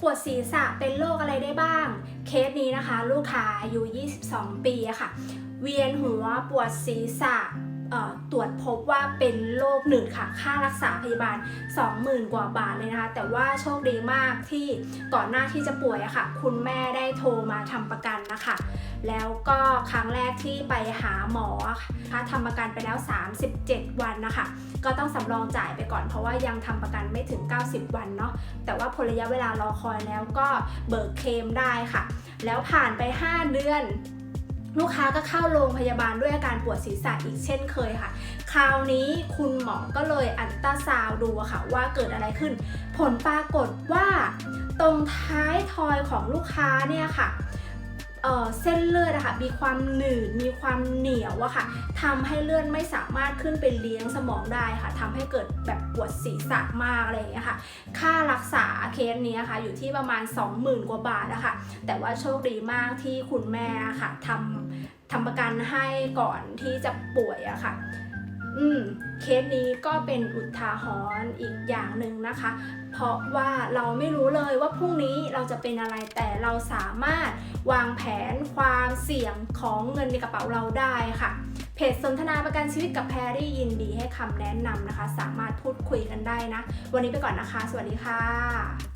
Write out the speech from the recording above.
ปวดศีรษะเป็นโรคอะไรได้บ้าง เคสนี้นะคะ ลูกค้าอายุ 22 ปีอะค่ะ เวียนหัวปวดศีรษะตรวจพบว่าเป็น โรคหนืดค่ะค่ารักษาพยาบาล 20,000 กว่าบาทเลยนะคะ แต่ว่าโชคดีมากที่ก่อนหน้าที่จะป่วยอะค่ะ คุณแม่ได้โทรมาทำประกันนะคะ แล้วก็ครั้งแรกที่ไปหาหมอค่ะทำประกันไปแล้ว 37 วันนะคะ ก็ต้องสำรองจ่ายไปก่อนเพราะว่ายังทำประกันไม่ถึง 90 วันเนาะแต่ว่าพอระยะเวลารอคอยแล้วก็เบิกเคลมได้ค่ะ แล้วผ่านไป 5 เดือน ลูกค้าก็เข้าโรงพยาบาลด้วยอาการปวดศีรษะอีกเช่นเคยค่ะ คราวนี้คุณหมอก็เลยอัลตราซาวดูอะค่ะว่าเกิดอะไรขึ้น ผลปรากฏว่า ตรงท้ายทอยของลูกค้าเนี่ยค่ะ เส้นเลือดอะค่ะมีความหนืดมีความเหนียวอะค่ะทำให้เลือดไม่สามารถขึ้นไปเลี้ยงสมองได้ค่ะทำให้เกิดแบบปวดศีรษะมากอะไรอย่างเงี้ยค่ะ ค่ารักษาเคสนี้ค่ะอยู่ที่ประมาณ 20,000 กว่าบาทนะคะแต่ว่าโชคดีมากที่คุณแม่ค่ะทำทำประกันให้ก่อนที่จะป่วยอะค่ะ อืมเคสนี้ก็เป็นอุทาหรณ์อีกอย่างหนึ่งนะคะ เพราะว่าเราไม่รู้เลยว่าพรุ่งนี้เราจะเป็นอะไรแต่เราสามารถวางแผนความเสี่ยงของเงินในกระเป๋าเราได้ค่ะเพจสนทนาประกันชีวิตกับแพรรี่ยินดีให้คำแนะนำนะคะ สามารถพูดคุยกันได้นะ วันนี้ไปก่อนนะคะ สวัสดีค่ะ